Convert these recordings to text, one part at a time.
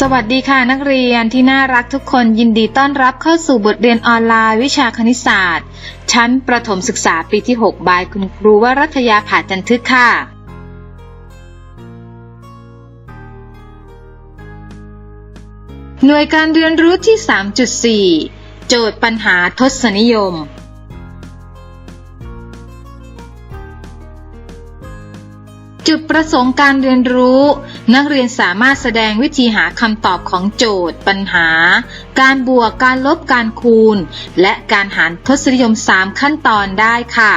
สวัสดีค่ะนักเรียนที่น่ารักทุกคนยินดีต้อนรับเข้าสู่บทเรียนออนไลน์วิชาคณิตศาสตร์ ชั้นประถมศึกษาปีที่ 6 บายคุณครูวรัตยาผาจันทึกค่ะ หน่วยการเรียนรู้ที่ 3.4 โจทย์ปัญหาทศนิยม จุดประสงค์การเรียนรู้ นักเรียนสามารถแสดงวิธีหาคำตอบของโจทย์ ปัญหา การบวกการลบการคูณ และการหารทศนิยม 3 ขั้นตอนได้ค่ะ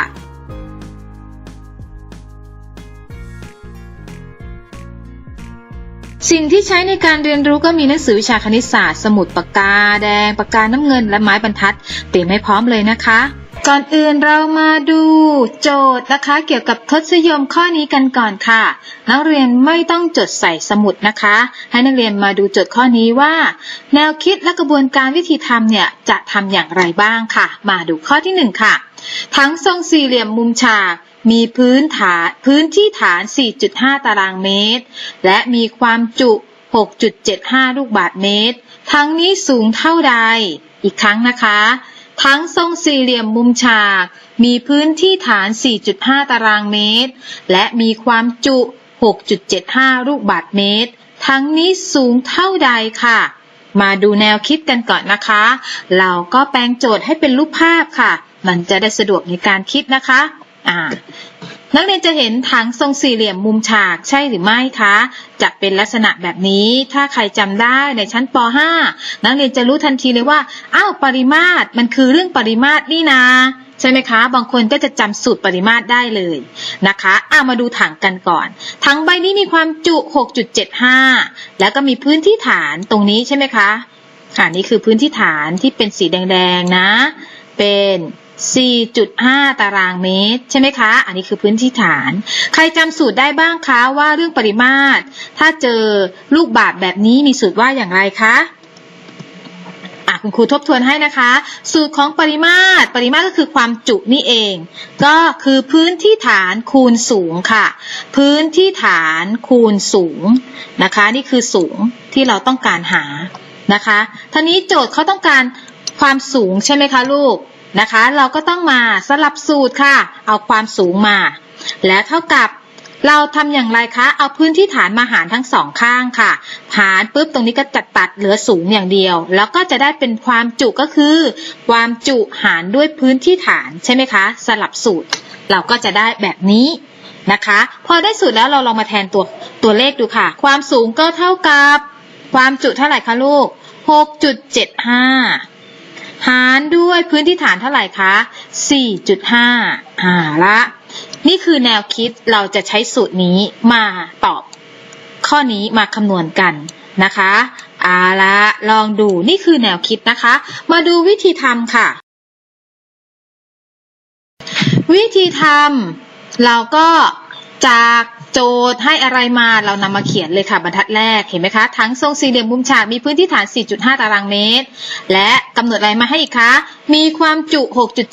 สิ่งที่ใช้ในการเรียนรู้ก็มีหนังสือวิชาคณิตศาสตร์ สมุดปากกา แดง ปากกาน้ำเงิน และไม้บรรทัด เตรียมให้พร้อมเลยนะคะ ก่อนอื่นเรามาดูโจทย์นะคะ เกี่ยวกับทศยมข้อนี้กันก่อนค่ะ นักเรียนไม่ต้องจดใส่สมุดนะคะ ให้นักเรียนมาดูโจทย์ข้อนี้ว่า แนวคิดและกระบวนการวิธีทำเนี่ยจะทำอย่างไรบ้างค่ะ มาดูข้อที่หนึ่งค่ะ ทั้งทรงสี่เหลี่ยมมุมฉากมีพื้นฐานพื้นที่ฐาน 4.5 ตารางเมตร และมีความจุ 6.75 ลูกบาศก์เมตร ทั้งนี้สูงเท่าใด อีกครั้งนะคะ ทั้งทรงสี่เหลี่ยมมุมฉาก มีพื้นที่ฐาน 4.5 ตารางเมตร และมีความจุ 6.75 ลูกบาศก์เมตร ทั้งนี้สูงเท่าใดค่ะ มาดูแนวคิดกันก่อนนะคะ เราก็แปลงโจทย์ให้เป็นรูปภาพค่ะ มันจะได้สะดวกในการคิดนะคะอ่า นักเรียนจะเห็นถังทรงสี่เหลี่ยมมุมฉากใช่หรือไม่คะ จะเป็นลักษณะแบบนี้ ถ้าใครจำได้ในชั้นป .5 นักเรียนจะรู้ทันทีเลยว่า อ้าว ปริมาตร มันคือเรื่องปริมาตรนี่นาใช่ไหมคะ บางคนก็จะจำสูตรปริมาตรได้เลยนะคะอามาดูถังกันก่อน ถังใบนี้มีความจุ 6.75 แล้วก็มีพื้นที่ฐานตรงนี้ใช่ไหมคะอ่านี่คือพื้นที่ฐานที่เป็นสีแดงๆนะ เป็น 4.5 ตารางเมตร ใช่ไหมคะ อันนี้คือพื้นที่ฐาน ใครจำสูตรได้บ้างคะว่าเรื่องปริมาตร ถ้าเจอลูกบาศแบบนี้มีสูตรว่าอย่างไรคะอะคุณครูทบทวนให้นะคะ สูตรของปริมาตร ปริมาตรก็คือความจุนี่เอง ก็คือพื้นที่ฐานคูณสูงค่ะ พื้นที่ฐานคูณสูงนะคะ นี่คือสูงที่เราต้องการหานะคะท่านี้โจทย์เขาต้องการความสูงใช่ไหมคะลูก นะคะ เราก็ต้องมาสลับสูตรค่ะ เอาความสูงมา และเท่ากับเราทำอย่างไรคะ เอาพื้นที่ฐานมาหารทั้งสองข้างค่ะ หารปุ๊บตรงนี้ก็จัดตัดเหลือสูงอย่างเดียว แล้วก็จะได้เป็นความจุก็คือ ความจุหารด้วยพื้นที่ฐานใช่ไหมคะ สลับสูตร เราก็จะได้แบบนี้นะคะ พอได้สูตรแล้วเราลองมาแทนตัวตัวเลขดูค่ะ ความสูงก็เท่ากับ ความจุเท่าไหร่คะลูก 6.75 หารด้วยพื้นที่ฐานเท่าไหร่คะ 4.5อ่าละ นี่คือแนวคิดเราจะใช้สูตรนี้มาตอบ ข้อนี้มาคำนวณกันนะคะเอาละลองดูนี่คือแนวคิดนะคะ มาดูวิธีทำค่ะ วิธีทำเราก็จาก โจทย์ให้อะไรมาเรานำมาเขียนเลยค่ะบรรทัดแรกเห็นไหมคะทั้งทรงสี่เหลี่ยมมุมฉากมีพื้นที่ฐาน 4.5 ตารางเมตร และกำหนดอะไรมาให้อีกคะมีความจุ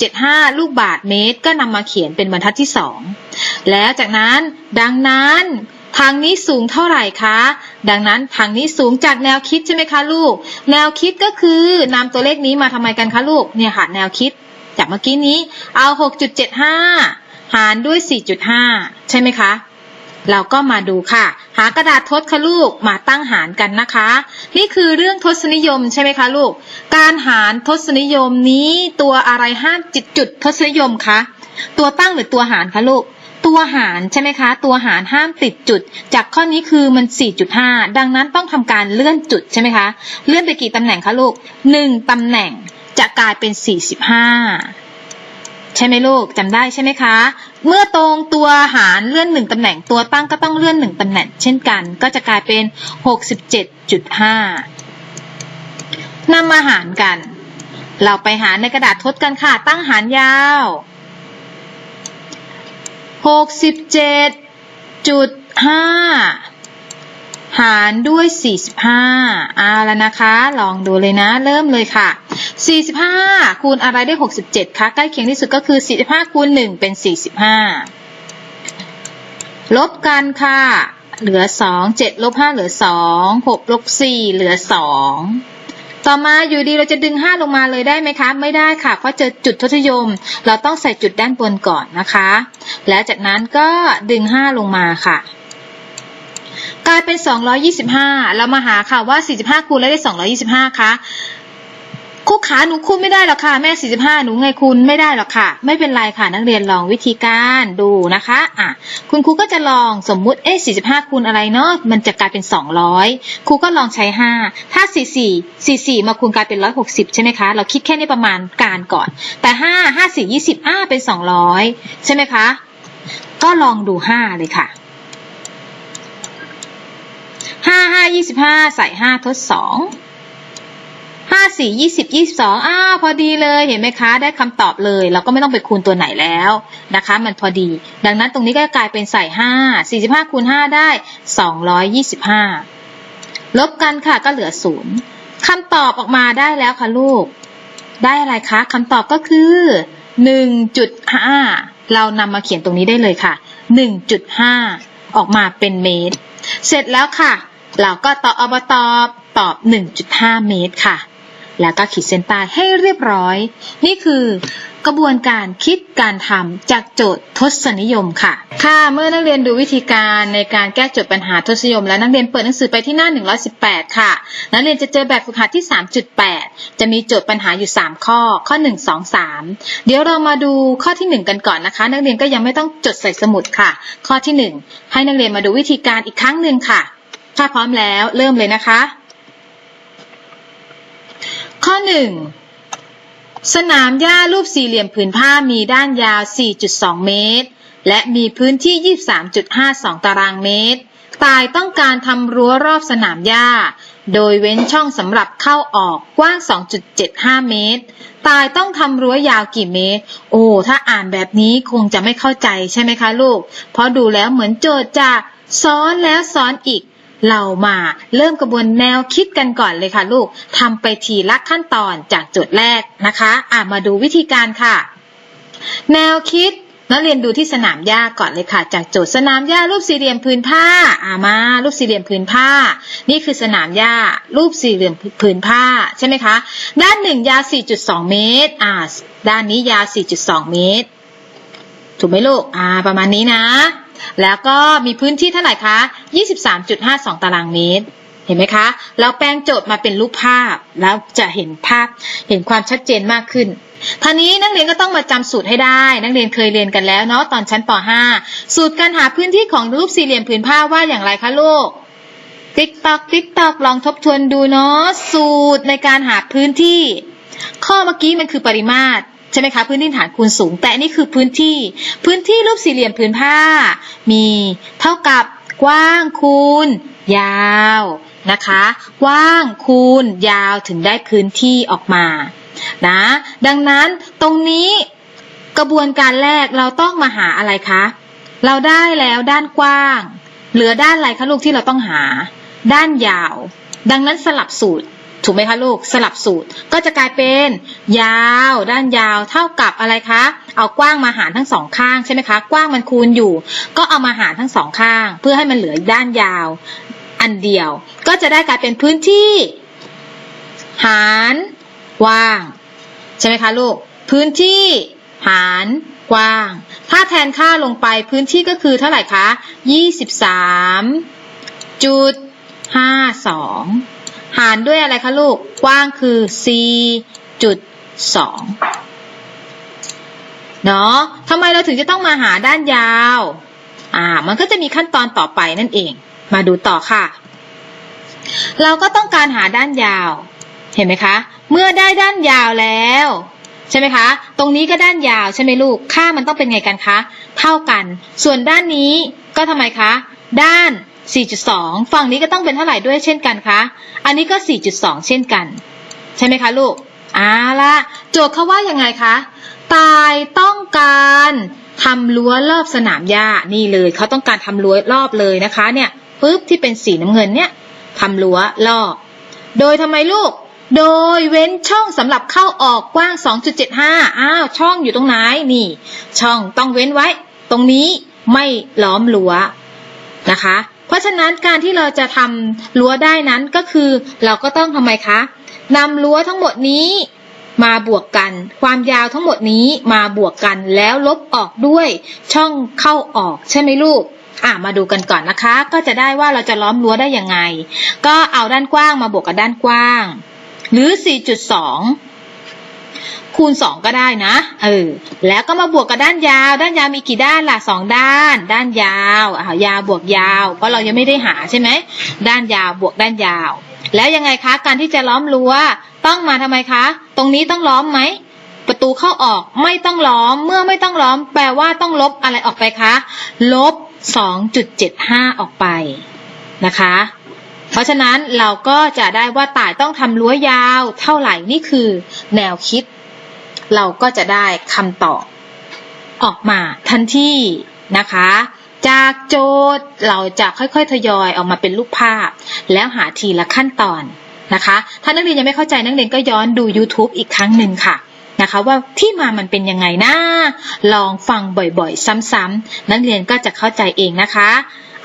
6.75 ลูกบาศก์เมตร ก็นำมาเขียนเป็นบรรทัดที่ 2 แล้วจากนั้นดังนั้นทางนี้สูงเท่าไหร่คะ ดังนั้นทางนี้สูงจากแนวคิดใช่ไหมคะลูก แนวคิดก็คือนำตัวเลขนี้มาทำไมกันคะลูก เนี่ยค่ะแนวคิด จากเมื่อกี้นี้ เอา 6.75 หารด้วย 4.5 ใช่ไหมคะ เราก็มาดูค่ะ หากระดาษทดค่ะลูกมาตั้งหารกันนะคะ นี่คือเรื่องทศนิยมใช่ไหมคะลูก การหารทศนิยมนี้ตัวอะไรห้ามจิตจุดทศนิยมคะตัวตั้งหรือตัวหารคะลูก ตัวหารใช่ไหมคะ ตัวหารห้ามติดจุด จากข้อนี้คือมัน 4.5 ดังนั้นต้องทำการเลื่อนจุดใช่ไหมคะ เลื่อนไปกี่ตำแหน่งคะลูก 1ตำแหน่งจะกลายเป็น 45 ใช่ไหมลูกจำได้ใช่ไหมคะ เมื่อตรงตัวหารเลื่อนหนึ่งตำแหน่งตัวตั้งก็ต้องเลื่อนหนึ่งตำแหน่ง เช่นกัน ก็จะกลายเป็น67.5นำมาหารกัน เราไปหารในกระดาษทดกันค่ะ ตั้งหารยาว67.5หา หารด้วย 45เอาแล้วนะคะ ลองดูเลยนะ เริ่มเลยค่ะ 45 คูณอะไรได้ 67 คะ ใกล้เคียงที่สุดก็คือ 45 คูณ 1 เป็น 45 ลบกันค่ะ เหลือสองเจ็ดลบห้าเหลือสองหกลบสี่เหลือสองต่อมาอยู่ดีเราจะดึงห้าลงมาเลยได้ไหมคะ ไม่ได้ค่ะ เพราะเจอจุดทศนิยม เราต้องใส่จุดด้านบนก่อนนะคะ แล้วจากนั้นก็ดึงห้าลงมาค่ะ กลายเป็น 225 เรามาหาค่ะว่า 45คูณแล้วได้ 225คะครูขาหนูคูณไม่ได้หรอกค่ะ แม่ 45 หนูไงคูณไม่ได้หรอกค่ะ ไม่เป็นไรค่ะนักเรียนลองวิธีการดูนะคะอะคุณครูก็จะลองสมมุติเอ๊ะ45 คูณอะไรเนาะมันจะกลายเป็น 200 ครูก็ลองใช้ 5 ถ้า 44 44 มาคูณกลายเป็น 160 ใช่ไหมคะ เราคิดแค่นี้ประมาณการก่อน แต่ 5 5 4 20อ่าเป็น 200 ใช่ไหมคะ ก็ลองดู 5 เลยค่ะ ห้าห้ายี่สิบห้าใส่ห้าทดสองห้าสี่ยี่สิบยี่สิบสองอ้าวพอดีเลยเห็นไหมคะ ได้คำตอบเลย เราก็ไม่ต้องไปคูณตัวไหนแล้วนะคะ มันพอดี ดังนั้นตรงนี้ก็กลายเป็นใส่ห้าสี่สิบห้าคูณห้าได้สองร้อยยี่สิบห้าลบกันค่ะก็เหลือศูนย์คำตอบออกมาได้แล้วค่ะลูก ได้อะไรคะคำตอบก็คือหนึ่งจุดห้าเรานำมาเขียนตรงนี้ได้เลยค่ะหนึ่งจุดห้าออกมาเป็นเมตร เสร็จแล้วค่ะ เราก็ตอบอบตอบตอบ 1.5 เมตรค่ะ แล้วก็ขีดเส้นใต้ให้เรียบร้อย นี่คือกระบวนการคิดการทำจากโจทย์ทศนิยมค่ะ ค่ะ เมื่อนักเรียนดูวิธีการในการแก้โจทย์ปัญหาทศนิยม แล้วนักเรียนเปิดหนังสือไปที่หน้า 118 ค่ะ นักเรียนจะเจอแบบฝึกหัดที่ 3.8 จะมีโจทย์ปัญหาอยู่ 3 ข้อ ข้อ 1 2 3 เดี๋ยวเรามาดูข้อที่ 1 กันก่อนนะคะ นักเรียนก็ยังไม่ต้องจดใส่สมุดค่ะ ข้อที่ 1 ให้นักเรียนมาดูวิธีการอีกครั้งหนึ่งค่ะ ถ้าพร้อมแล้วเริ่มเลยนะคะ ข้อ 1 สนามหญ้ารูปสี่เหลี่ยมผืนผ้ามีด้านยาว 4.2 เมตร และมีพื้นที่ 23.52 ตารางเมตร ตายต้องการทำรั้วรอบสนามหญ้า โดยเว้นช่องสำหรับเข้าออกกว้าง 2.75 เมตร ตายต้องทำรั้วยาวกี่เมตร โอ้ ถ้าอ่านแบบนี้คงจะไม่เข้าใจใช่ไหมคะลูก เพราะดูแล้วเหมือนโจทย์จะซ้อนแล้วซ้อนอีก เรามาเริ่มกระบวนแนวคิดกันก่อนเลยค่ะลูกทำไปทีละขั้นตอนจากจทย์แรกนะคะอะมาดูวิธีการค่ะ แนวคิดนักเรียนดูที่สนามหญ้าก่อนเลยค่ะ จากโจทย์สนามหญ้ารูปสี่เหลี่ยมพื้นผ้าอ่ามา รูปสี่เหลี่ยมพื้นผ้า นี่คือสนามหญ้ารูปสี่เหลี่ยมพื้นผ้าใช่ไหมคะ ด้านหนึ่งยาว 4.2 เมตร อ่า ด้านนี้ยาว 4.2 เมตร ถูกไหมลูก อ่า ประมาณนี้นะ แล้วก็มีพื้นที่เท่าไหร่คะ 23.52 ตารางเมตร เห็นไหมคะ เราแปลงโจทย์มาเป็นรูปภาพ แล้วจะเห็นภาพ เห็นความชัดเจนมากขึ้นท่านี้นักเรียนก็ต้องมาจำสูตรให้ได้ นักเรียนเคยเรียนกันแล้วเนาะตอนชั้นป .5 สูตรการหาพื้นที่ของรูปสี่เหลี่ยมผืนผ้าว่าอย่างไรคะลูก ติ๊กตอกติ๊กตอกลองทบทวนดูเนาะสูตรในการหาพื้นที่ ข้อเมื่อกี้มันคือปริมาตร ใช่ไหมคะพื้นที่ฐานคูณสูง แต่นนี่คือพื้นที่ พื้นที่รูปสี่เหลี่ยมผืนผ้า มีเท่ากับกว้างคูณ ยาวนะคะกว้างคูณยาวถึงได้พื้นที่ออกมานะดังนั้นตรงนี้กระบวนการแรกเราต้องมาหาอะไรคะ เราได้แล้วด้านกว้าง เหลือด้านอะไรคะลูกที่เราต้องหา ด้านยาว ดังนั้นสลับสูตร ถูกไหมคะลูกสลับสูตรก็จะกลายเป็น ยาว ด้านยาวเท่ากับอะไรคะ เอากว้างมาหารทั้งสองข้างใช่ไหมคะกว้างมันคูณอยู่ ก็เอามาหารทั้งสองข้าง เพื่อให้มันเหลือด้านยาว อันเดียว ก็จะได้กลายเป็นพื้นที่ หารกว้างใช่ไหมคะลูกพื้นที่หารกว้าง ถ้าแทนค่าลงไปพื้นที่ก็คือเท่าไหร่คะ 23จุด52 หารด้วยอะไรคะลูก กว้างคือ4จุด2เนาะทำไมเราถึงจะต้องมาหาด้านยาว อ่า มันก็จะมีขั้นตอนต่อไปนั่นเอง มาดูต่อค่ะ เราก็ต้องการหาด้านยาว เห็นไหมคะ เมื่อได้ด้านยาวแล้ว ใช่ไหมคะ ตรงนี้ก็ด้านยาวใช่ไหมลูก ค่ามันต้องเป็นไงกันคะ เท่ากัน ส่วนด้านนี้ก็ทำไมคะ ด้าน 4.2 ฝั่งนี้ก็ต้องเป็นเท่าไหร่ด้วยเช่นกันคะ อันนี้ก็ 4.2 เช่นกัน ใช่ไหมคะลูกเอาละโจทย์เขาว่ายังไงคะ ตายต้องการทำรั้วรอบสนามหญ้านี่เลยเขาต้องการทำรั้วรอบเลยนะคะเนี่ยปุ๊บที่เป็นสีน้ำเงินเนี่ยทำรั้วรอบ โดยทำไมลูก โดยเว้นช่องสำหรับเข้าออกกว้าง 2.75 อ้าวช่องอยู่ตรงไหนนี่ ช่องต้องเว้นไว้ ตรงนี้ไม่ล้อมรั้วนะคะ เพราะฉะนั้นการที่เราจะทำรั้วได้นั้นก็คือ เราก็ต้องทำไมคะนำรั้วทั้งหมดนี้มาบวกกัน ความยาวทั้งหมดนี้มาบวกกันแล้วลบออกด้วยช่องเข้าออกใช่ไหมลูกอะมาดูกันก่อนนะคะ ก็จะได้ว่าเราจะล้อมรั้วได้ยังไง ก็เอาด้านกว้างมาบวกกับด้านกว้าง หรือ 4.2 คูณ 2 ก็ได้นะเออแล้วก็มาบวกกับด้านยาว ด้านยาวมีกี่ด้านล่ะสองด้าน ด้านยาวอ่ายาวบวกยาว เพราะเรายังไม่ได้หาใช่ไหมด้านยาวบวกด้านยาว แล้วยังไงคะการที่จะล้อมรั้วต้องมาทำไมคะ ตรงนี้ต้องล้อมไหมประตูเข้าออกไม่ต้องล้อมเมื่อไม่ต้องล้อม แปลว่าต้องลบอะไรออกไปคะ ลบ 2.75 ออกไปนะคะ เพราะฉะนั้นเราก็จะได้ว่าต่ายต้องทำรั้วยาวเท่าไหร่นี่คือแนวคิด เราก็จะได้คำตอบออกมาทันทีนะคะ จากโจทย์เราจะค่อยๆ ทยอยออกมาเป็นรูปภาพ แล้วหาทีละขั้นตอนนะคะ ถ้านักเรียนยังไม่เข้าใจนักเรียนก็ย้อนดู YouTube อีกครั้งหนึ่งค่ะนะคะว่าที่มามันเป็นยังไงนะลองฟังบ่อยๆ ซ้ำๆนักเรียนก็จะเข้าใจเองนะคะ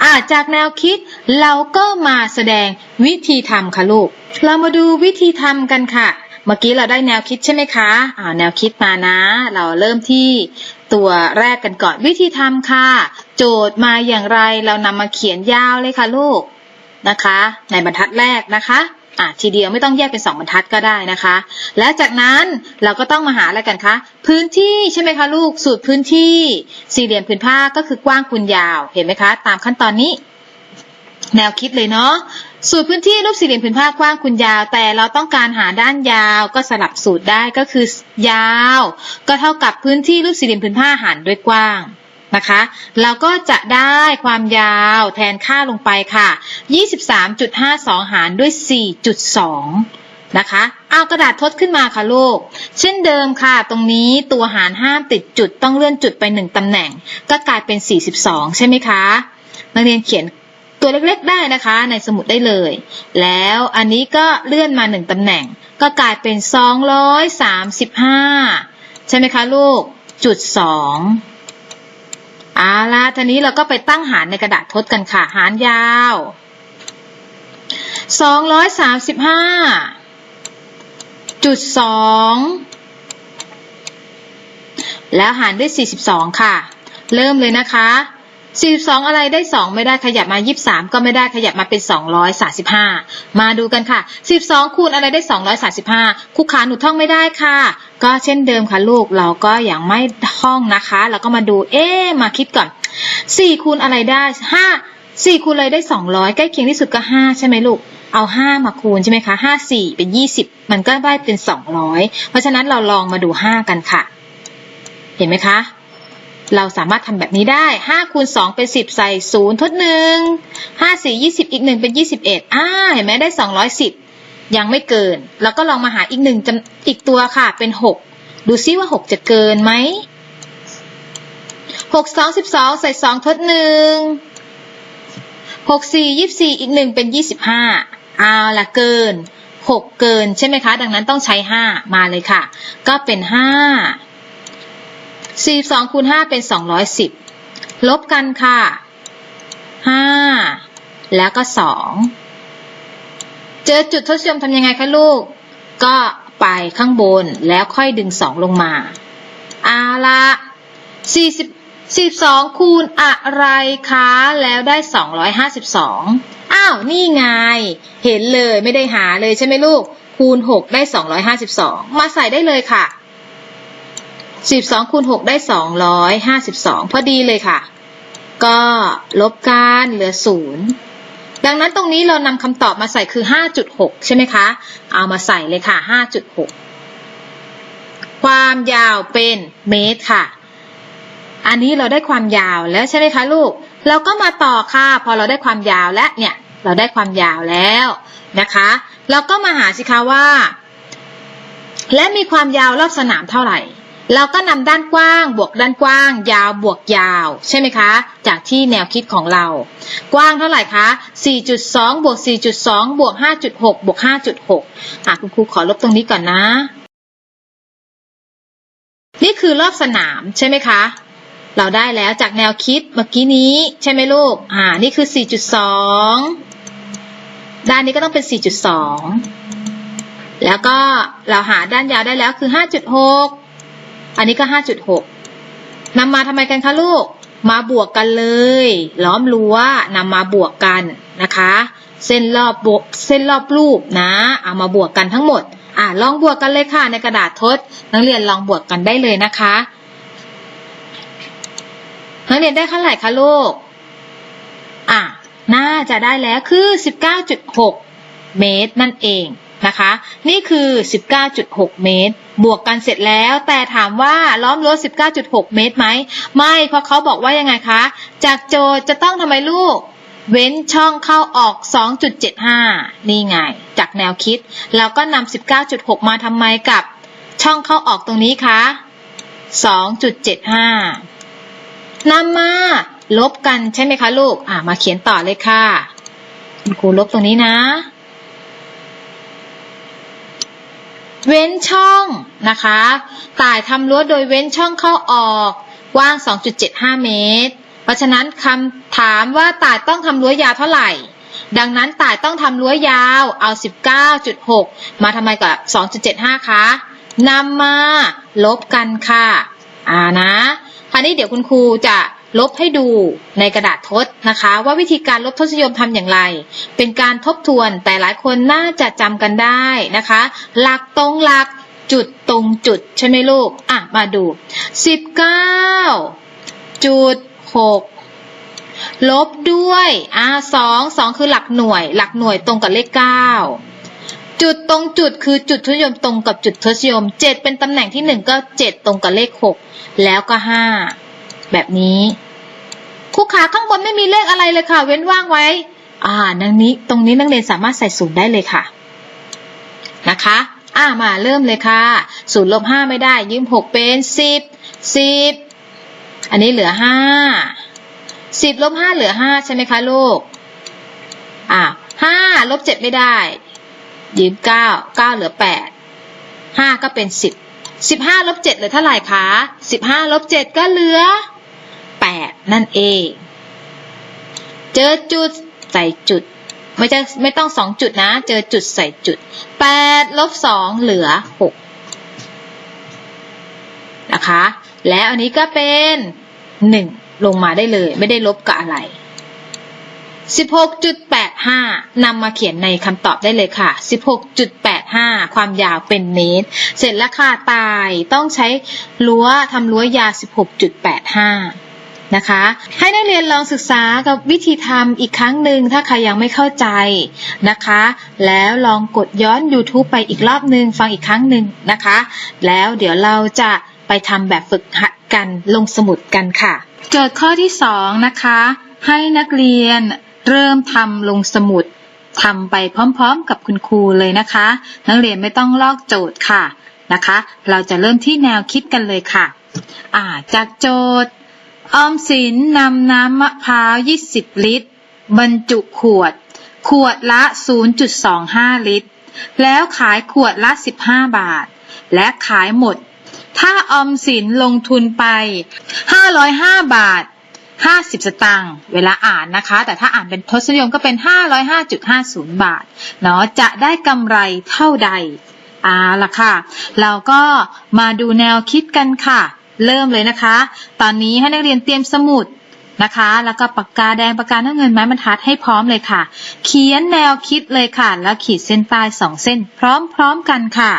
อาจากแนวคิดเราก็มาแสดงวิธีทำค่ะลูก เรามาดูวิธีทำกันค่ะ เมื่อกี้เราได้แนวคิดใช่ไหมคะอ่าแนวคิดมานะ เราเริ่มที่ตัวแรกกันก่อนวิธีทำค่ะ โจทย์มาอย่างไรเรานำมาเขียนยาวเลยค่ะลูกนะคะ ในบรรทัดแรกนะคะอะทีเดียวไม่ต้องแยกเป็นสองบรรทัดก็ได้นะคะ แล้วจากนั้นเราก็ต้องมาหาอะไรกันคะ พื้นที่ใช่ไหมคะลูก สูตรพื้นที่ สี่เหลี่ยมผืนผ้าก็คือกว้างคูณยาว เห็นไหมคะ ตามขั้นตอนนี้ แนวคิดเลยเนาะ สูตรพื้นที่รูปสี่เหลี่ยมผืนผ้ากว้างคูณยาว แต่เราต้องการหาด้านยาวก็สลับสูตรได้ก็คือยาว ก็เท่ากับพื้นที่รูปสี่เหลี่ยมผืนผ้าหารด้วยกว้างนะคะ เราก็จะได้ความยาวแทนค่าลงไปค่ะ 23.52 หารด้วย 4.2 นะคะ เอากระดาษทดขึ้นมาค่ะลูก เช่นเดิมค่ะ ตรงนี้ตัวหารห้ามติดจุดต้องเลื่อนจุดไป 1ตำแหน่ง ก็กลายเป็น 42 ใช่ไหมคะ นักเรียนเขียน ตัวเล็กๆได้นะคะ ในสมุดได้เลย แล้วอันนี้ก็เลื่อนมา 1ตำแหน่ง ก็กลายเป็น 235 ใช่ไหมคะลูก จุด 2เอาละทีนี้เราก็ไปตั้งหารในกระดาษทดกันค่ะ หารยาว 235 จุด 2 แล้วหารด้วย 42 ค่ะ เริ่มเลยนะคะ 42องอะไรได้2ไม่ได้ขยับมา23ก็ไม่ได้ขยับมาเป็น235มาดูกันค่ะ12คูณอะไรได้235ครูขาหนูท่องไม่ได้ค่ะ ก็เช่นเดิมค่ะลูกเราก็อยังไม่ท่องนะคะ เราก็มาดู เอ๊มาคิดก่อน4คูณอะไรได้5 4คูณอะไรได้200ใกล้เคียงที่สุดก็5ใช่ไหมลูกเอา5มาคูณใช่ไหมคะ5 4เป็น20มันก็ได้เป็น200เพราะฉะนั้นเราลองมาดู5กันค่ะ เห็นไหมคะ เราสามารถทำแบบนี้ได้5คูณ2เป็น 10 ใส่ 0 ทด 1 5 4 20 อีก 1 เป็น 21อ่าเห็นไหมได้ 210 ยังไม่เกิน แล้วก็ลองมาหาอีกหนึ่งอีกตัวค่ะ เป็น 6 ดูซิว่า 6 จะเกินไหม 6 2 12 ใส่ 2 ทด 1 6 4 24 อีก 1 เป็น 25เอาละเกิน 6 เกินใช่ไหมคะ ดังนั้นต้องใช้ 5 มาเลยค่ะ ก็เป็น 5 42คูณ5เป็น 210 ลบกันค่ะ 5 แล้วก็ 2 เจอจุดทศนิยมทำยังไงคะลูก ก็ไปข้างบนแล้วค่อยดึง 2 ลงมาเอาละ40 42คูณอะไรคะ แล้วได้ 252 อ้าว นี่ไง เห็นเลยไม่ได้หาเลยใช่ไหมลูก คูณ 6 ได้ 252 มาใส่ได้เลยค่ะ 12คูณ6ได้252พอดีเลยค่ะ ก็ลบกันเหลือ0ดังนั้นตรงนี้เรานำคำตอบมาใส่คือ 5.6 ใช่ไหมคะ เอามาใส่เลยค่ะ 5.6 ความยาวเป็นเมตรค่ะ อันนี้เราได้ความยาวแล้วใช่ไหมคะลูก เราก็มาต่อค่ะ พอเราได้ความยาวและเนี่ย เราได้ความยาวแล้วนะคะ เราก็มาหาสิคะว่า และมีความยาวรอบสนามเท่าไหร่ เราก็นำด้านกว้าง บวกด้านกว้าง ยาวบวกยาว ใช่ไหมคะ จากที่แนวคิดของเรา กว้างเท่าไหร่คะ 4.2 บวก 4.2 บวก 5.6 บวก 5.6อะคุณครูขอลบตรงนี้ก่อนนะ นี่คือรอบสนามใช่ไหมคะ เราได้แล้วจากแนวคิดเมื่อกี้นี้ ใช่ไหมลูก อ่า นี่คือ 4.2 ด้านนี้ก็ต้องเป็น 4.2 แล้วก็เราหาด้านยาวได้แล้วคือ 5.6 อันนี้ก็5.6นำมาทำไมกันคะลูก มาบวกกันเลย ล้อมรั้วนำมาบวกกันนะคะ เส้นรอบบวกเส้นรอบรูปนะ เอามาบวกกันทั้งหมด อ่าลองบวกกันเลยค่ะในกระดาษทด นักเรียนลองบวกกันได้เลยนะคะ นักเรียนได้เท่าไหร่คะลูก อะน่าจะได้แล้วคือ 19.6 เมตรนั่นเอง นะคะ นี่คือ 19.6 เมตร บวกกันเสร็จแล้ว แต่ถามว่าล้อมรั้ว19.6 เมตรไหม ไม่ เพราะเขาบอกว่ายังไงคะ จากโจทย์จะต้องทำไมลูก เว้นช่องเข้าออก 2.75 นี่ไง จากแนวคิด แล้วก็นำ 19.6 มาทำไมกับช่องเข้าออกตรงนี้คะ 2.75นำมาลบกันใช่ไหมคะลูก อ่ามาเขียนต่อเลยค่ะ คุณครูลบตรงนี้นะ เว้นช่องนะคะ ต่ายทำรั้วโดยเว้นช่องเข้าออกกว้าง 2.75 เมตร เพราะฉะนั้นคำถามว่าต่ายต้องทำรั้วยาวเท่าไหร่ ดังนั้นต่ายต้องทำรั้วยาวเอา 19.6 มาทำไมกับ 2.75 คะนำมาลบกันค่ะ อ่านะ คราวนี้เดี๋ยวคุณครูจะ ลบให้ดูในกระดาษทดนะคะ ว่าวิธีการลบทศนิยมทำอย่างไร เป็นการทบทวนแต่หลายคนน่าจะจำกันได้นะคะ หลักตรงหลักจุดตรงจุดใช่ไหมลูก อะ มาดู 19จุด6ลบด้วยอ่าสองสองคือหลักหน่วย หลักหน่วยตรงกับเลข 9จุดตรงจุดคือจุดทศนิยมตรงกับจุดทศนิยม 7 เป็นตำแหน่งที่ 1 ก็ 7 ตรงกับเลข 6 แล้วก็ 5 แบบนี้ ครูขาข้างบนไม่มีเลขอะไรเลยค่ะ เว้นว่างไว้ อ่านังนี้ ตรงนี้นักเรียนสามารถใส่ศูนย์ได้เลยค่ะ นะคะอ่ามาเริ่มเลยค่ะศูนย์ลบห้าไม่ได้ ยืมหกเป็นสิบสิบอันนี้เหลือห้าสิบลบห้าเหลือห้าใช่ไหมคะลูกอ่าห้าลบเจ็ดไม่ได้ ยืมเก้าเก้าเหลือแปดห้าก็เป็นสิบสิบห้าลบเจ็ดเหลือเท่าไหร่คะสิบห้าลบเจ็ดก็เหลือ แปดนั่นเอง เจอจุดใส่จุด ไม่จะไม่ต้องสองจุดนะ เจอจุดใส่จุดแปดลบสองเหลือหกนะคะ แล้วอันนี้ก็เป็นหนึ่งลงมาได้เลย ไม่ได้ลบกับอะไร 16.85 นำมาเขียนในคำตอบได้เลยค่ะ 16.85 ความยาวเป็นเมตร เสร็จแล้วค่ะตายต้องใช้รั้วทำรั้วยาว 16.85 นะคะ ให้นักเรียนลองศึกษากับวิธีทำอีกครั้งหนึ่งถ้าใครยังไม่เข้าใจนะคะ แล้วลองกดย้อน YouTube ไปอีกรอบหนึ่งฟังอีกครั้งหนึ่งนะคะ แล้วเดี๋ยวเราจะไปทำแบบฝึกหัดกันลงสมุดกันค่ะ โจทย์ข้อที่สองนะคะ ให้นักเรียนเริ่มทำลงสมุดทำไปพร้อมๆ กับคุณครูเลยนะคะ นักเรียนไม่ต้องลอกโจทย์ค่ะนะคะ เราจะเริ่มที่แนวคิดกันเลยค่ะ อ่าจากโจทย์ ออมสินนำน้ำมะพร้าว 20 ลิตร บรรจุขวด ขวดละ 0.25 ลิตร แล้วขายขวดละ 15 บาท และขายหมด ถ้าออมสินลงทุนไป 505 บาท 50 สตางค์เวลาอ่านนะคะ แต่ถ้าอ่านเป็นทศนิยมก็เป็น 505.50 บาท เนาะจะได้กำไรเท่าใดอ่าล่ะค่ะ เราก็มาดูแนวคิดกันค่ะ เริ่มเลยนะคะ ตอนนี้ให้นักเรียนเตรียมสมุดนะคะ แล้วก็ปากกาแดงปากกาน้ำเงินไม้บรรทัดให้พร้อมเลยค่ะ เขียนแนวคิดเลยค่ะ แล้วขีดเส้นใต้สองเส้น พร้อมๆกันค่ะ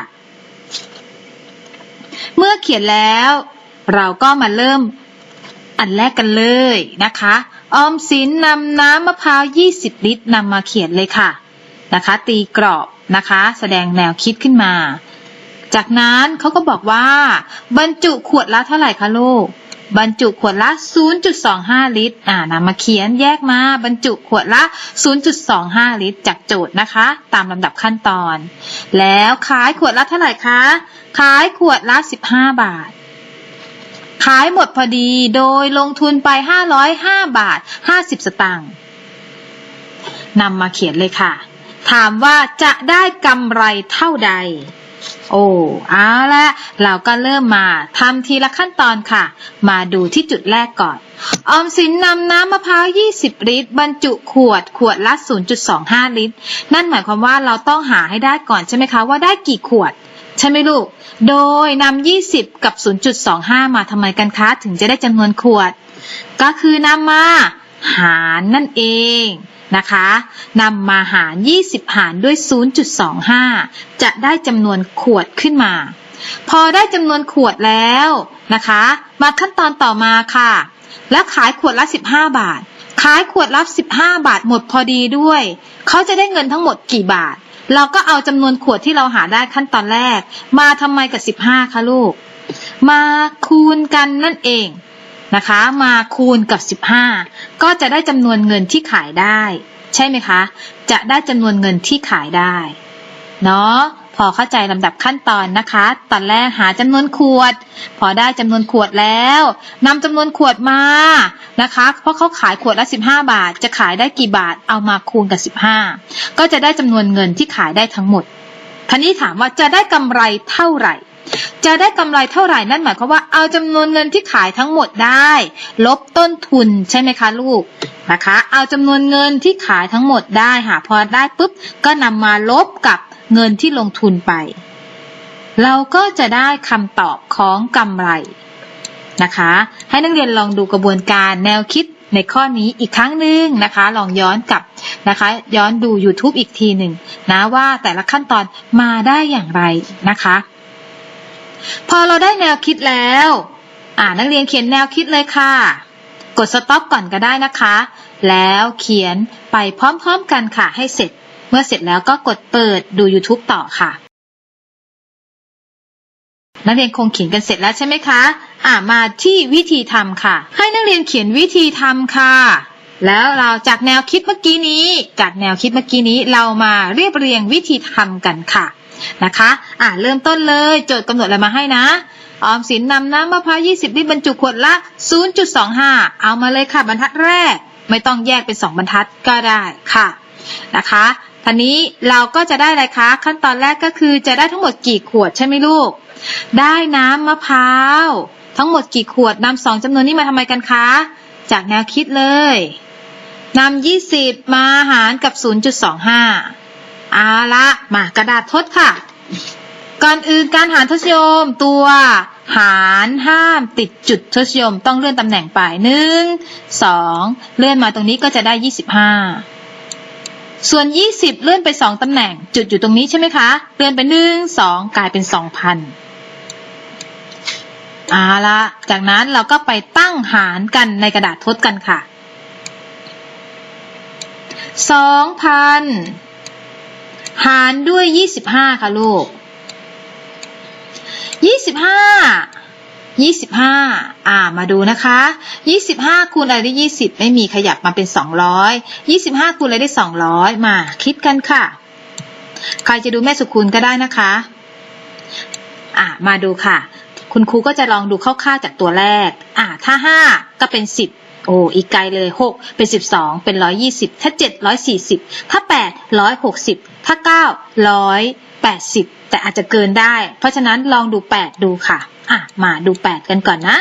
เมื่อเขียนแล้ว เราก็มาเริ่มอันแรกกันเลยนะคะ ออมสินนำน้ำมะพร้าว 20 ลิตรนำมาเขียนเลยค่ะ นะคะ ตีกรอบนะคะ แสดงแนวคิดขึ้นมา จากนั้นเขาก็บอกว่า บรรจุขวดละเท่าไหร่คะลูก บรรจุขวดละ 0.25 ลิตร อ่านำมาเขียนแยกมา บรรจุขวดละ 0.25 ลิตร จากโจทย์นะคะ ตามลำดับขั้นตอน แล้วขายขวดละเท่าไหร่คะ ขายขวดละ 15 บาทขายหมดพอดีโดยลงทุนไป 505 บาท 50 สตางค์นำมาเขียนเลยค่ะ ถามว่าจะได้กำไรเท่าใด โอ้เอาละเราก็เริ่มมาทำทีละขั้นตอนค่ะ มาดูที่จุดแรกก่อน ออมสินนำน้ำมะพร้าว 20 ลิตร บรรจุขวดขวดละ 0.25 ลิตร นั่นหมายความว่าเราต้องหาให้ได้ก่อนใช่ไหมคะว่าได้กี่ขวด ใช่ไหมลูก โดยนำ20 กับ 0.25 มาทำไมกันคะ ถึงจะได้จำนวนขวด ก็คือนำมาหารนั่นเอง นะคะนำมาหาร 20 หารด้วย 0.25 จะได้จำนวนขวดขึ้นมา พอได้จำนวนขวดแล้วนะคะ มาขั้นตอนต่อมาค่ะ แล้วขายขวดละ 15 บาท ขายขวดละ 15 บาทหมดพอดีด้วย เขาจะได้เงินทั้งหมดกี่บาท เราก็เอาจำนวนขวดที่เราหาได้ขั้นตอนแรก มาทำไมกับ 15 คะลูก มาคูณกันนั่นเอง นะคะ มาคูณกับ 15 ก็จะได้จำนวนเงินที่ขายได้ ใช่ไหมคะ จะได้จำนวนเงินที่ขายได้เนาะพอเข้าใจลำดับขั้นตอนนะคะ ตอนแรกหาจำนวนขวด พอได้จำนวนขวดแล้วนำจำนวนขวดมานะคะ เพราะเขาขายขวดละ 15 บาท จะขายได้กี่บาทเอามาคูณกับ 15 ก็จะได้จำนวนเงินที่ขายได้ทั้งหมดทีนี้ถามว่าจะได้กำไรเท่าไหร่ จะได้กำไรเท่าไหร่นั่นหมายความว่าเอาจำนวนเงินที่ขายทั้งหมดได้ ลบต้นทุนใช่ไหมคะลูกนะคะ เอาจำนวนเงินที่ขายทั้งหมดได้ค่ะพอได้ปุ๊บก็นำมาลบกับเงินที่ลงทุนไป เราก็จะได้คำตอบของกำไรนะคะ ให้นักเรียนลองดูกระบวนการแนวคิดในข้อนี้อีกครั้งหนึ่งนะคะ ลองย้อนกลับนะคะ ย้อนดู YouTube อีกทีหนึ่งนะว่าแต่ละขั้นตอนมาได้อย่างไรนะคะ พอเราได้แนวคิดแล้ว อ่านักเรียนเขียนแนวคิดเลยค่ะ กดสต็อปก่อนก็ได้นะคะ แล้วเขียนไปพร้อมๆกันค่ะ ให้เสร็จ เมื่อเสร็จแล้วก็กดเปิดดู YouTube ต่อค่ะ นักเรียนคงเขียนกันเสร็จแล้วใช่ไหมคะ อ่ามาที่วิธีทำค่ะ ให้นักเรียนเขียนวิธีทำค่ะแล้วเราจากแนวคิดเมื่อกี้นี้จากแนวคิดเมื่อกี้นี้เรามาเรียบเรียงวิธีทำกันค่ะ นะคะ อ่าเริ่มต้นเลยโจทย์กำหนดอะไรมาให้นะ ออมสินนำน้ำมะพร้าว20 ลิตรบรรจุขวดละ 0.25 เอามาเลยค่ะบรรทัดแรก ไม่ต้องแยกเป็น 2 บรรทัดก็ได้ค่ะ นะคะทีนี้เราก็จะได้อะไรคะ ขั้นตอนแรกก็คือจะได้ทั้งหมดกี่ขวดใช่ไหมลูก ได้น้ำมะพร้าว ทั้งหมดกี่ขวดนำสองจำนวนนี้มาทำไมกันคะ จากแนวคิดเลยนำ20 มาหารกับ 0.25 เอาละมากระดาษทดค่ะ ก่อนอื่นการหารทศนิยมตัวหารห้ามติดจุดทศนิยมต้องเลื่อนตำแหน่งไปหนึ่งสองเลื่อนมาตรงนี้ก็จะได้ยี่สิบห้าส่วนยี่สิบเลื่อนไปสองตำแหน่ง จุดอยู่ตรงนี้ใช่ไหมคะ เลื่อนไปหนึ่งสองกลายเป็นสองพันเอาละจากนั้นเราก็ไปตั้งหารกันในกระดาษทดกันค่ะสองพัน หารด้วย 25 ค่ะลูก 25 25 อ่า มาดูนะคะ 25 คูณอะไรได้ 20 ไม่มีขยับมาเป็น 200 25 คูณอะไรได้ 200 มาคิดกันค่ะ ใครจะดูแม่สุคูณก็ได้นะคะ อ่ามาดูค่ะ คุณครูก็จะลองดูคร่าวๆจากตัวแรก อ่า ถ้า 5 ก็เป็น 10โอ้อีกไกลเลย 6 เป็น 12 เป็น 120 ถ้า 7 140 ถ้า 8 160 ถ้า 9 180 แต่อาจจะเกินได้ เพราะฉะนั้นลองดู 8 ดูค่ะ อะ มาดู 8 กันก่อนนะ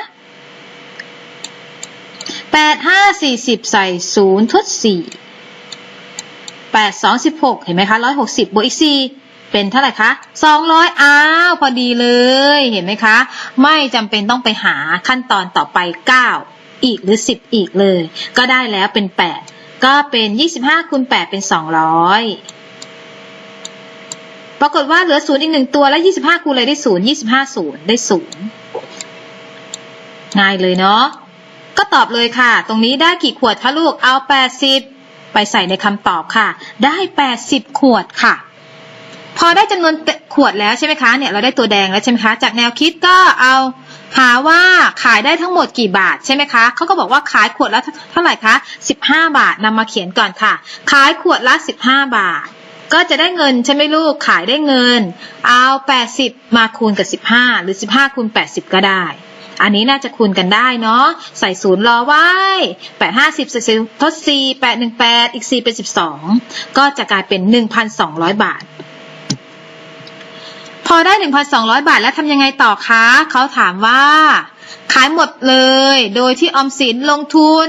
8 5 40 ใส่ 0 ทด 4 8 2 16 เห็นไหมคะ 160 บวกอีก 4เป็นเท่าไหร่คะ200 อ้าว พอดีเลย เห็นไหมคะ ไม่จำเป็นต้องไปหาขั้นตอนต่อไป 9 อีกหรือ 10 อีกเลย ก็ได้แล้วเป็น 8 ก็เป็น 25คูณ8เป็น 200 ปรากฏว่าเหลือ 0 อีกหนึ่งตัวแล้ว 25คูณอะไรได้ 0 25 0 ได้ 0 ง่ายเลยเนาะ ก็ตอบเลยค่ะ ตรงนี้ได้กี่ขวดคะลูก เอา 80 ไปใส่ในคำตอบค่ะ ได้ 80 ขวดค่ะ พอได้จำนวนขวดแล้วใช่ไหมคะเนี่ยเราได้ตัวแดงแล้วใช่ไหมคะจากแนวคิดก็เอาหาว่าขายได้ทั้งหมดกี่บาทใช่ไหมคะเขาก็บอกว่าขายขวดละเท่าไหร่คะ15 บาทนำมาเขียนก่อนค่ะ ขายขวดละ 15 บาท ก็จะได้เงินใช่ไหมลูกขายได้เงิน เอา 80 มาคูณกับ 15 หรือ 15คูณ80 ก็ได้อันนี้น่าจะคูณกันได้เนาะใส่ศูนย์รอไว้8 50ใส่ทด4 8 1 8อีก4เป็น12ก็จะกลายเป็น1,200บาท พอได้ 1,200 บาทแล้วทำยังไงต่อคะ เขาถามว่า ขายหมดเลย โดยที่ออมสินลงทุน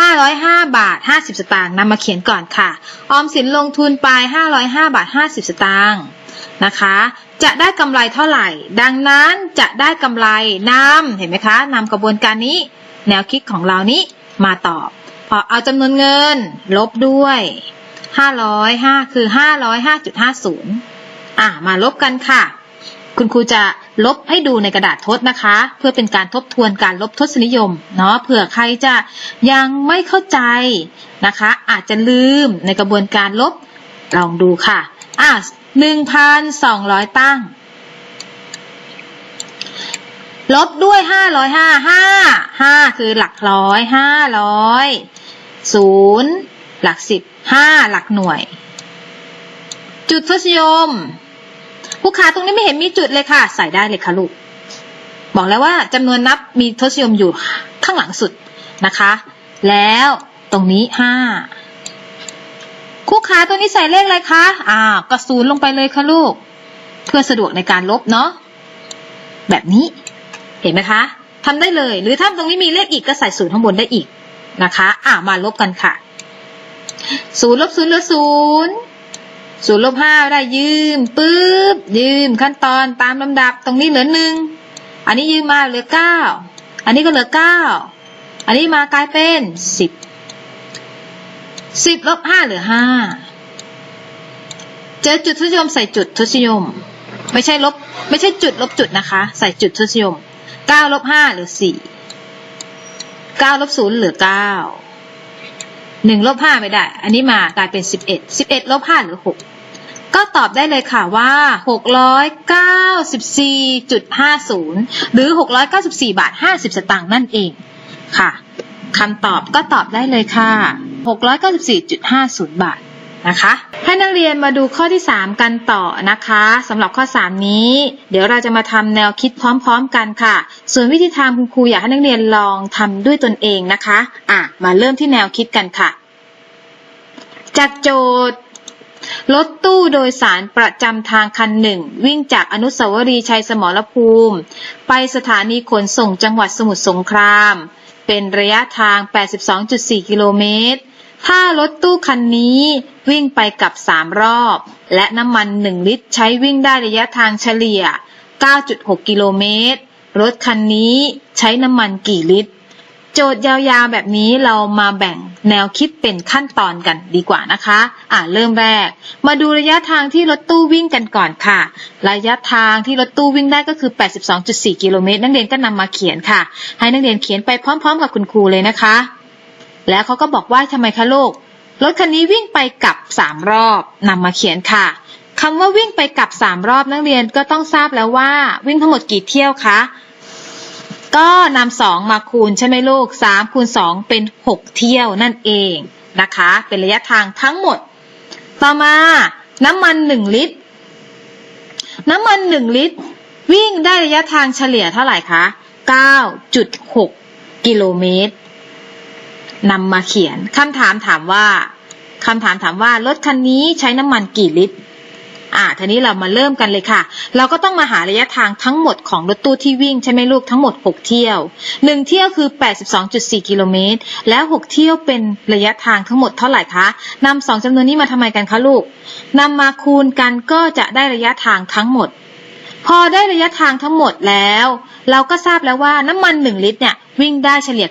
505 บาท 50 สตางค์นำมาเขียนก่อนค่ะ ออมสินลงทุนไป 505 บาท 50 สตางค์นะคะ จะได้กำไรเท่าไหร่ ดังนั้นจะได้กำไรนำเห็นไหมคะนำกระบวนการนี้ แนวคิดของเรานี้มาตอบ พอเอาจำนวนเงิน ลบด้วย 505 คือ 505.50 อะมาลบกันค่ะ คุณครูจะลบให้ดูในกระดาษทดนะคะ เพื่อเป็นการทบทวนการลบทศนิยมเนาะเผื่อใครจะยังไม่เข้าใจนะคะ อาจจะลืมในกระบวนการลบลองดูค่ะอะ1,200ตั้ง ลบด้วย505 5 5คือหลักร้อย500 0หลัก10 5หลักหน่วย จุดทศนิยม ผู้ค้าตรงนี้ไม่เห็นมีจุดเลยค่ะ ใส่ได้เลยค่ะลูก บอกแล้วว่าจำนวนนับมีทศนิยมอยู่ข้างหลังสุดนะคะ แล้วตรงนี้ห้าคู่ค้าตรงนี้ใส่เลขอะไรคะ อ่ากระศูนย์ลงไปเลยค่ะลูก เพื่อสะดวกในการลบเนาะ แบบนี้ เห็นไหมคะทำได้เลย หรือถ้าตรงนี้มีเลขอีกก็ใส่ศูนย์ข้างบนได้อีกนะคะ อ่ามาลบกันค่ะ ศูนย์ลบศูนย์เหลือศูนย์ ศูนย์ลบห้าได้ยืมปึ๊บยืมขั้นตอนตามลำดับตรงนี้เหลือหนึ่งอันนี้ยืมมาเหลือเก้าอันนี้ก็เหลือเก้าอันนี้มากลายเป็นสิบสิบลบห้าเหลือห้าเจอจุดทศนิยมใส่จุดทศนิยม ไม่ใช่ลบไม่ใช่จุดลบจุดนะคะ ใส่จุดทศนิยมเก้าลบห้าเหลือสี่เก้าลบศูนย์เหลือเก้าหนึ่งลบห้าไม่ได้ อันนี้มากลายเป็นสิบเอ็ดสิบเอ็ดลบห้าเหลือหก ก็ตอบได้เลยค่ะว่า 694.50 หรือ 694 บาท 50 สตางค์นั่นเองค่ะคำตอบก็ตอบได้เลยค่ะ 694.50 บาทนะคะให้นักเรียนมาดูข้อที่ 3 กันต่อนะคะสำหรับข้อ 3 นี้ เดี๋ยวเราจะมาทำแนวคิดพร้อม ๆ กันค่ะ ส่วนวิธีทำคุณครูอยากให้นักเรียนลองทำด้วยตนเองนะคะ อะ มาเริ่มที่แนวคิดกันค่ะ จากโจทย์ รถตู้โดยสารประจำทางคันหนึ่ง วิ่งจากอนุสาวรีย์ชัยสมรภูมิ ไปสถานีขนส่งจังหวัดสมุทรสงคราม เป็นระยะทาง 82.4 กิโลเมตร ถ้ารถตู้คันนี้วิ่งไปกับ 3 รอบ และน้ำมัน 1 ลิตรใช้วิ่งได้ระยะทางเฉลี่ย 9.6 กิโลเมตร รถคันนี้ใช้น้ำมันกี่ลิตร โจทย์ยาวๆแบบนี้เรามาแบ่งแนวคิดเป็นขั้นตอนกันดีกว่านะคะ อ่าเริ่มแรก มาดูระยะทางที่รถตู้วิ่งกันก่อนค่ะ ระยะทางที่รถตู้วิ่งได้ก็คือ 82.4 กิโลเมตร นักเรียนก็นำมาเขียนค่ะ ให้นักเรียนเขียนไปพร้อม ๆ กับคุณครูเลยนะคะ แล้วเขาก็บอกว่าทำไมคะลูก รถคันนี้วิ่งไปกลับ 3 รอบนำมาเขียนค่ะคำว่าวิ่งไปกลับ 3 รอบนักเรียนก็ต้องทราบแล้วว่า วิ่งทั้งหมดกี่เที่ยวคะ ก็นำสองมาคูณใช่ไหมลูกสามคูณสองเป็นหกเที่ยวนั่นเองนะคะ เป็นระยะทางทั้งหมด ต่อมาน้ำมันหนึ่งลิตร น้ำมันหนึ่งลิตร วิ่งได้ระยะทางเฉลี่ยเท่าไหร่คะเก้าจุดหกกิโลเมตรนำมาเขียนคำถามถามว่าคำถามถามว่ารถคันนี้ใช้น้ำมันกี่ลิตร อ่าทีนี้เรามาเริ่มกันเลยค่ะ เราก็ต้องมาหาระยะทางทั้งหมดของรถตู้ที่วิ่งใช่ไหมลูกทั้งหมด 6 เที่ยว 1 เที่ยวคือ 82.4 กิโลเมตร แล้ว 6 เที่ยวเป็นระยะทางทั้งหมดเท่าไหร่คะนำสองจำนวนนี้มาทำไมกันคะลูกนำมาคูณกันก็จะได้ระยะทางทั้งหมด พอได้ระยะทางทั้งหมดแล้ว เราก็ทราบแล้วว่าน้ำมัน 1 ลิตรเนี่ยวิ่งได้เฉลี่ย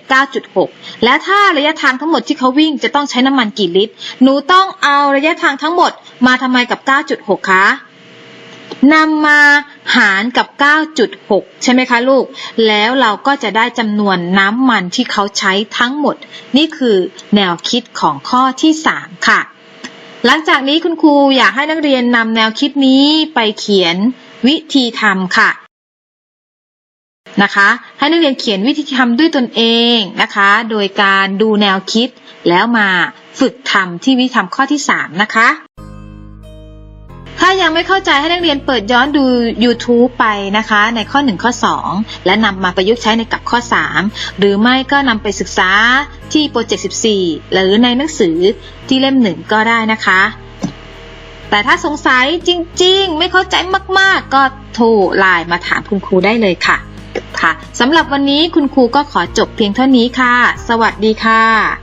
9.6 และถ้าระยะทางทั้งหมดที่เขาวิ่งจะต้องใช้น้ำมันกี่ลิตร หนูต้องเอาระยะทางทั้งหมดมาทำไมกับ 9.6 คะนำมาหารกับ 9.6 ใช่ไหมคะลูก แล้วเราก็จะได้จำนวนน้ำมันที่เขาใช้ทั้งหมด นี่คือแนวคิดของข้อที่ 3 ค่ะ หลังจากนี้คุณครูอยากให้นักเรียนนำแนวคิดนี้ไปเขียน วิธีทำค่ะนะคะ ให้นักเรียนเขียนวิธีทำด้วยตนเองนะคะ โดยการดูแนวคิด แล้วมาฝึกทำที่วิธีทำข้อที่ 3 นะคะ ถ้ายังไม่เข้าใจให้นักเรียนเปิดย้อนดู YouTube ไปนะคะ ในข้อ 1 ข้อ 2 และนำมาประยุกต์ใช้ในกับข้อ 3 หรือไม่ก็นำไปศึกษาที่โปรเจกต์ 14 หรือในหนังสือที่เล่มหนึ่งก็ได้นะคะ แต่ถ้าสงสัยจริง ๆ ไม่เข้าใจมากๆ ก็โทรไลน์มาถามคุณครูได้เลยค่ะ ค่ะสำหรับวันนี้คุณครูก็ขอจบเพียงเท่านี้ค่ะ สวัสดีค่ะ